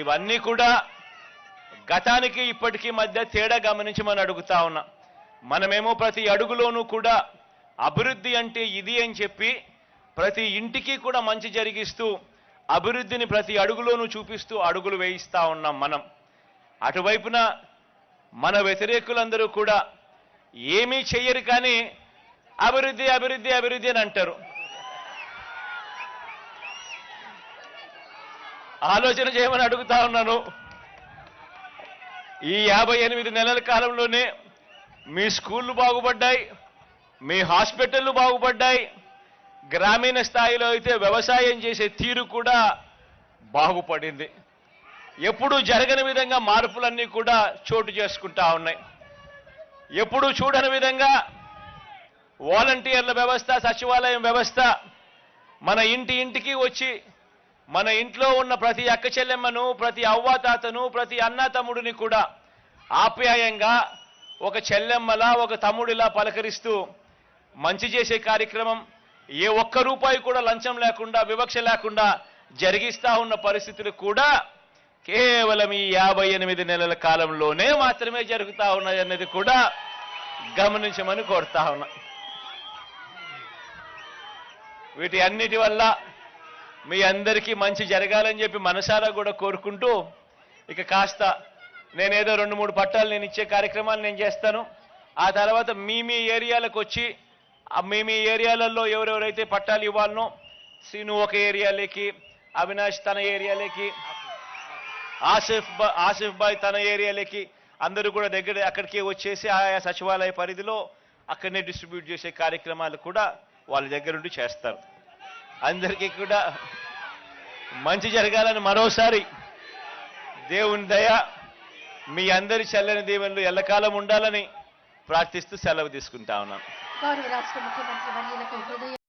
ఇవన్నీ కూడా గతానికి ఇప్పటికీ మధ్య తేడా గమనించమని అడుగుతా ఉన్నా. మనమేమో ప్రతి అడుగులోనూ కూడా అభివృద్ధి అంటే ఇది అని చెప్పి ప్రతి ఇంటికి కూడా మంచి జరిగిస్తూ అభివృద్ధిని ప్రతి అడుగులోనూ చూపిస్తూ అడుగులు వేయిస్తూ ఉన్నాం మనం. అటువైపున మన వ్యతిరేకులందరూ కూడా ఏమీ చెయ్యరు కానీ అభివృద్ధి అభివృద్ధి అభివృద్ధి అని అంటారు. ఆలోచన చేయమని అడుగుతా ఉన్నాను. ఈ యాభై ఎనిమిది నెలల కాలంలోనే మీ స్కూళ్ళు బాగుపడ్డాయి మీ హాస్పిటళ్ళు బాగుపడ్డాయి గ్రామీణ స్థాయిలో అయితే వ్యవసాయం చేసే తీరు కూడా బాగుపడింది. ఎప్పుడూ జరగని విధంగా మార్పులన్నీ కూడా చోటు చేసుకుంటా ఉన్నాయి. ఎప్పుడూ చూడని విధంగా వాలంటీర్ల వ్యవస్థ సచివాలయం వ్యవస్థ మన ఇంటి ఇంటికి వచ్చి మన ఇంట్లో ఉన్న ప్రతి అక్క చెల్లెమ్మను ప్రతి అవ్వాతాతను ప్రతి అన్న తమ్ముడిని కూడా ఆప్యాయంగా ఒక చెల్లెమ్మలా ఒక తమ్ముడిలా పలకరిస్తూ మంచి చేసే కార్యక్రమం ఏ ఒక్క రూపాయి కూడా లంచం లేకుండా వివక్ష లేకుండా జరిగిస్తా ఉన్న పరిస్థితులు కూడా కేవలం ఈ యాభై ఎనిమిది నెలల కాలంలోనే మాత్రమే జరుగుతా ఉన్నాయన్నది కూడా గమనించమని కోరుతా ఉన్నా. వీటి అన్నిటి వల్ల మీ అందరికీ మంచి జరగాలని చెప్పి మనసారా కూడా కోరుకుంటూ ఇక కాస్త నేనేదో రెండు మూడు పట్టాలు నేను ఇచ్చే కార్యక్రమాలు నేను చేస్తాను. ఆ తర్వాత మీ మీ ఏరియాలకు వచ్చి మీ మీ ఏరియాలలో ఎవరెవరైతే పట్టాలు ఇవ్వాలనో సీను ఒక ఏరియాలోకి అవినాష్ తన ఏరియాలోకి ఆసిఫ్ బా- ఆసిఫ్ బాయ్ తన ఏరియాలోకి అందరూ కూడా దగ్గర అక్కడికి వచ్చేసి ఆయా సచివాలయ పరిధిలో అక్కడనే డిస్ట్రిబ్యూట్ చేసే కార్యక్రమాలు కూడా వాళ్ళ దగ్గరుండి చేస్తారు. అందరికీ కూడా మంచి జరగాలని మరోసారి దేవుని దయ మీ అందరి చల్లని దీవెనలు ఎల్లకాలం ఉండాలని ప్రార్థిస్తూ సెలవు తీసుకుంటా ఉన్నాను రాష్ట్ర ముఖ్యమంత్రి